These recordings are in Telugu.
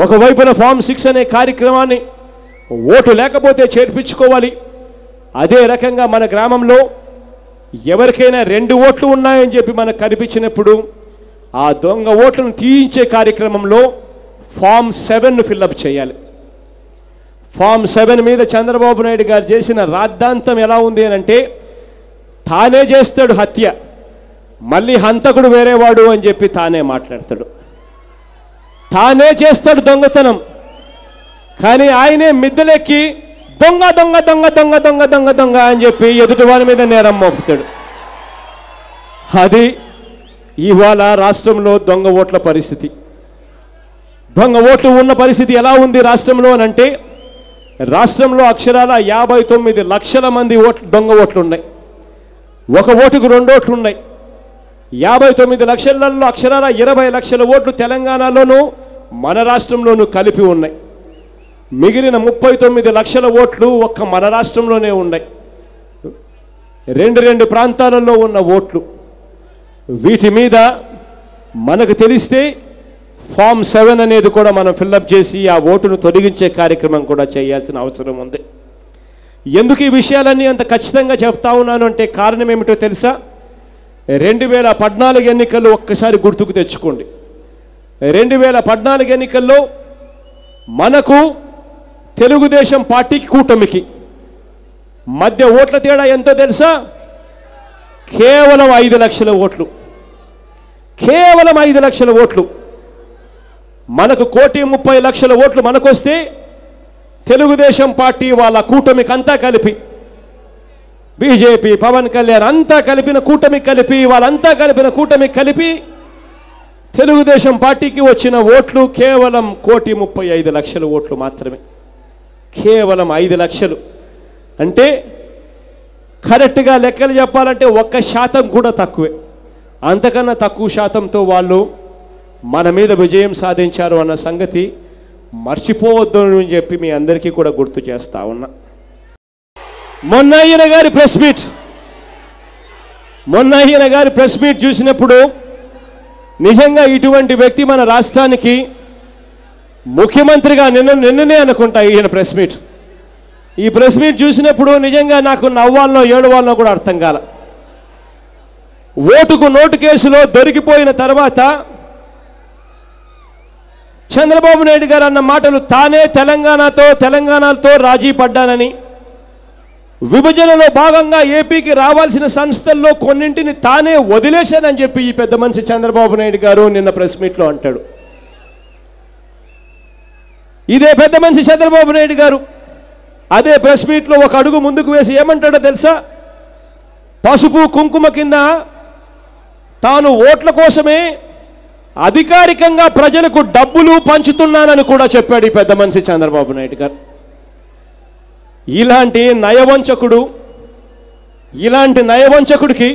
ఒకవైపున ఫామ్ సిక్స్ అనే కార్యక్రమాన్ని ఓటు లేకపోతే చేర్పించుకోవాలి. అదే రకంగా మన గ్రామంలో ఎవరికైనా రెండు ఓట్లు ఉన్నాయని చెప్పి మనకు కనిపించినప్పుడు ఆ దొంగ ఓట్లను తీయించే కార్యక్రమంలో ఫామ్ సెవెన్ను ఫిల్అప్ చేయాలి. ఫామ్ సెవెన్ మీద చంద్రబాబు నాయుడు గారు చేసిన రాద్ధాంతం ఎలా ఉంది అని అంటే తానే చేస్తాడు హత్య మళ్ళీ హంతకుడు వేరేవాడు అని చెప్పి తానే మాట్లాడతాడు. తానే చేస్తాడు దొంగతనం. కానీ ఆయనే మిద్దెలెక్కి దొంగ దొంగ దొంగ దొంగ దొంగ దొంగ దొంగ అని చెప్పి ఎదుటి వారి మీద నేరం మోపుతాడు. అది ఇవాళ రాష్ట్రంలో దొంగ ఓట్ల పరిస్థితి. దొంగ ఓట్లు ఉన్న పరిస్థితి ఎలా ఉంది రాష్ట్రంలో అని అంటే రాష్ట్రంలో అక్షరాల యాభై తొమ్మిది లక్షల మంది ఓట్లు దొంగ ఓట్లు ఉన్నాయి ఒక ఓటుకు రెండు ఓట్లున్నాయి. యాభై తొమ్మిది లక్షలలో అక్షరాల ఇరవై లక్షల ఓట్లు తెలంగాణలోనూ మన రాష్ట్రంలోనూ కలిపి ఉన్నాయి. మిగిలిన ముప్పై తొమ్మిది లక్షల ఓట్లు ఒక్క మన రాష్ట్రంలోనే ఉన్నాయి. రెండు రెండు ప్రాంతాలలో ఉన్న ఓట్లు. వీటి మీద మనకు తెలిస్తే ఫామ్ సెవెన్ అనేది కూడా మనం ఫిల్అప్ చేసి ఆ ఓటును తొలగించే కార్యక్రమం కూడా చేయాల్సిన అవసరం ఉంది. ఎందుకు ఈ విషయాలన్నీ అంత ఖచ్చితంగా చెప్తా ఉన్నాను అంటే కారణం ఏమిటో తెలుసా? రెండు వేల పద్నాలుగు ఎన్నికలు ఒక్కసారి గుర్తుకు తెచ్చుకోండి. రెండు వేల పద్నాలుగు ఎన్నికల్లో మనకు తెలుగుదేశం పార్టీకి కూటమికి మధ్య ఓట్ల తేడా ఎంతో తెలుసా? కేవలం ఐదు లక్షల ఓట్లు. కేవలం ఐదు లక్షల ఓట్లు. మనకు కోటి ముప్పై లక్షల ఓట్లు మనకొస్తే తెలుగుదేశం పార్టీ వాళ్ళ కూటమికంతా కలిపి బీజేపీ పవన్ కళ్యాణ్ అంతా కలిపిన కూటమి కలిపి వాళ్ళంతా కలిపిన కూటమి కలిపి తెలుగుదేశం పార్టీకి వచ్చిన ఓట్లు కేవలం కోటి ముప్పై ఐదు లక్షల ఓట్లు మాత్రమే. కేవలం ఐదు లక్షలు. అంటే కరెక్ట్గా లెక్కలు చెప్పాలంటే ఒక్క శాతం కూడా తక్కువే. అంతకన్నా తక్కువ శాతంతో వాళ్ళు మన మీద విజయం సాధించారు అన్న సంగతి మర్చిపోవద్దు అని చెప్పి మీ అందరికీ కూడా గుర్తు చేస్తా ఉన్నా. మొన్న ఈయన గారి ప్రెస్ మీట్. మొన్న ఈయన గారి ప్రెస్ మీట్ చూసినప్పుడు నిజంగా ఇటువంటి వ్యక్తి మన రాష్ట్రానికి ముఖ్యమంత్రిగా నిన్న నిన్ననే అనుకుంటా ఈయన ప్రెస్ మీట్. ఈ ప్రెస్ మీట్ చూసినప్పుడు నిజంగా నాకు నవ్వాలనో ఏడవాలనో కూడా అర్థం కాల. ఓటుకు నోటు కేసులో దొరికిపోయిన తర్వాత చంద్రబాబు నాయుడు గారు అన్న మాటలు తానే తెలంగాణతో తెలంగాణతో రాజీ పడ్డానని విభజనలో భాగంగా ఏపీకి రావాల్సిన సంస్థల్లో కొన్నింటిని తానే వదిలేశానని చెప్పి ఈ పెద్ద మనిషి చంద్రబాబు నాయుడు గారు నిన్న ప్రెస్ మీట్లో అంటాడు. ఇదే పెద్ద మనిషి చంద్రబాబు నాయుడు గారు అదే ప్రెస్ మీట్లో ఒక అడుగు ముందుకు వేసి ఏమంటాడో తెలుసా? పసుపు కుంకుమ కింద తాను ఓట్ల కోసమే అధికారికంగా ప్రజలకు డబ్బులు పంచుతున్నానని కూడా చెప్పాడు ఈ పెద్ద మనిషి చంద్రబాబు నాయుడు గారు. ఇలాంటి నయవంచకుడు ఇలాంటి నయవంచకుడికి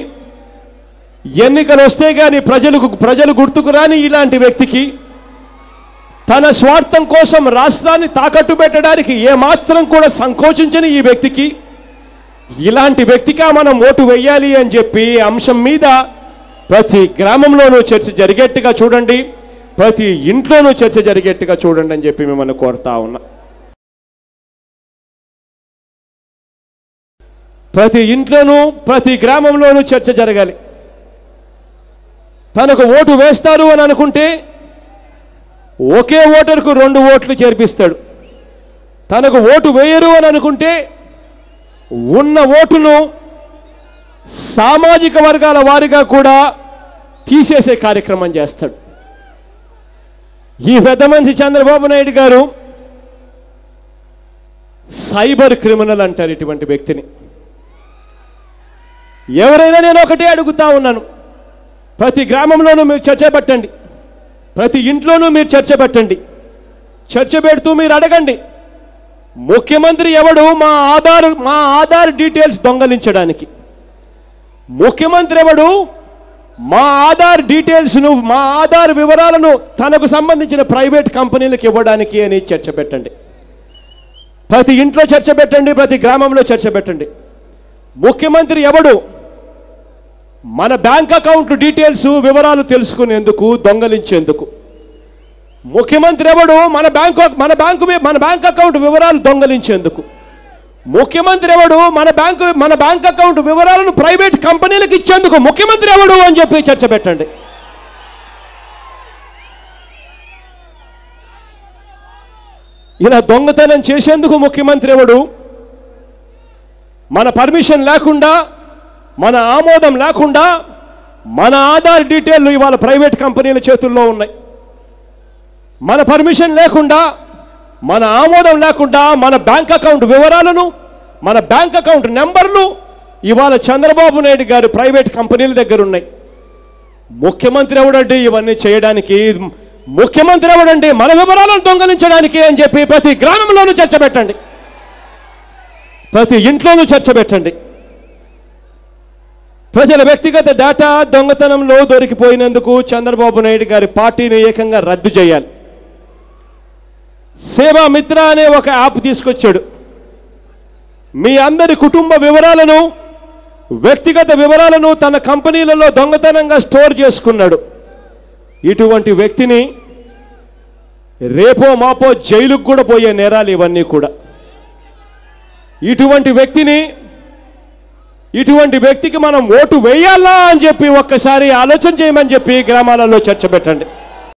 ఎన్నికలు వస్తే కానీ ప్రజలకు ప్రజలు గుర్తుకు రాని ఇలాంటి వ్యక్తికి తన స్వార్థం కోసం రాష్ట్రాన్ని తాకట్టు పెట్టడానికి ఏమాత్రం కూడా సంకోచించని ఈ వ్యక్తికి ఇలాంటి వ్యక్తిగా మనం ఓటు వెయ్యాలి అని చెప్పి అంశం మీద ప్రతి గ్రామంలోనూ చర్చ జరిగేట్టుగా చూడండి ప్రతి ఇంట్లోనూ చర్చ జరిగేట్టుగా చూడండి అని చెప్పి మిమ్మల్ని కోరుతా ఉన్నా. ప్రతి ఇంట్లోనూ ప్రతి గ్రామంలోనూ చర్చ జరగాలి. తనకు ఓటు వేస్తారు అని అనుకుంటే ఒకే ఓటర్కు రెండు ఓట్లు చేర్పిస్తాడు. తనకు ఓటు వేయరు అని అనుకుంటే ఉన్న ఓటును సామాజిక వర్గాల వారిగా కూడా తీసేసే కార్యక్రమం చేస్తాడు. ఈ పెద్ద మనిషి చంద్రబాబు నాయుడు గారు సైబర్ క్రిమినల్ అంటారు ఇటువంటి వ్యక్తిని. ఎవరైనా నేను ఒకటే అడుగుతా ఉన్నాను. ప్రతి గ్రామంలోనూ మీరు చర్చ పెట్టండి. ప్రతి ఇంట్లోనూ మీరు చర్చ పెట్టండి. చర్చ పెడుతూ మీరు అడగండి. ముఖ్యమంత్రి ఎవడు? మా ఆధార్ మా ఆధార్ డీటెయిల్స్ దొంగలించడానికి. ముఖ్యమంత్రి ఎవడు? మా ఆధార్ డీటెయిల్స్ను మా ఆధార్ వివరాలను తనకు సంబంధించిన ప్రైవేట్ కంపెనీలకు ఇవ్వడానికి అని చర్చ పెట్టండి. ప్రతి ఇంట్లో చర్చ పెట్టండి ప్రతి గ్రామంలో చర్చ పెట్టండి. ముఖ్యమంత్రి ఎవడు? మన బ్యాంక్ అకౌంట్ డీటెయిల్స్ వివరాలు తెలుసుకునేందుకు దొంగలించేందుకు. ముఖ్యమంత్రి ఎవడు? మన బ్యాంకు మన బ్యాంకు మన బ్యాంక్ అకౌంట్ వివరాలు దొంగలించేందుకు. ముఖ్యమంత్రి ఎవడు? మన బ్యాంకు మన బ్యాంక్ అకౌంట్ వివరాలను ప్రైవేట్ కంపెనీలకు ఇచ్చేందుకు ముఖ్యమంత్రి ఎవడు అని చెప్పి చర్చ పెట్టండి. ఇలా దొంగతనం చేసేందుకు ముఖ్యమంత్రి ఎవడు? మన పర్మిషన్ లేకుండా మన ఆమోదం లేకుండా మన ఆధార్ డీటెయిల్లు ఇవాళ ప్రైవేట్ కంపెనీల చేతుల్లో ఉన్నాయి. మన పర్మిషన్ లేకుండా మన ఆమోదం లేకుండా మన బ్యాంక్ అకౌంట్ వివరాలను మన బ్యాంక్ అకౌంట్ నెంబర్లు ఇవాళ చంద్రబాబు నాయుడు గారు ప్రైవేట్ కంపెనీల దగ్గర ఉన్నాయి. ముఖ్యమంత్రి ఎవడండి? ఇవన్నీ చేయడానికి ముఖ్యమంత్రి ఎవడండి? మన వివరాలను దొంగలించడానికి అని చెప్పి ప్రతి గ్రామంలోనూ చర్చ పెట్టండి. ప్రతి ఇంట్లోనూ చర్చ పెట్టండి. ప్రజల వ్యక్తిగత డేటా దొంగతనంలో దొరికిపోయినందుకు చంద్రబాబు నాయుడు గారి పార్టీని ఏకంగా రద్దు చేయాలి. సేవా మిత్ర అనే ఒక యాప్ తీసుకొచ్చాడు. మీ అందరి కుటుంబ వివరాలను వ్యక్తిగత వివరాలను తన కంపెనీలలో దొంగతనంగా స్టోర్ చేసుకున్నాడు. ఇటువంటి వ్యక్తిని రేపో మాపో జైలుకు కూడా పోయే నేరాలు ఇవన్నీ కూడా. ఇటువంటి వ్యక్తిని ఇటువంటి వ్యక్తికి మనం ఓటు వేయాలా అని చెప్పి ఒక్కసారి ఆలోచన చేయమని చెప్పి గ్రామాలలో చర్చ పెట్టండి.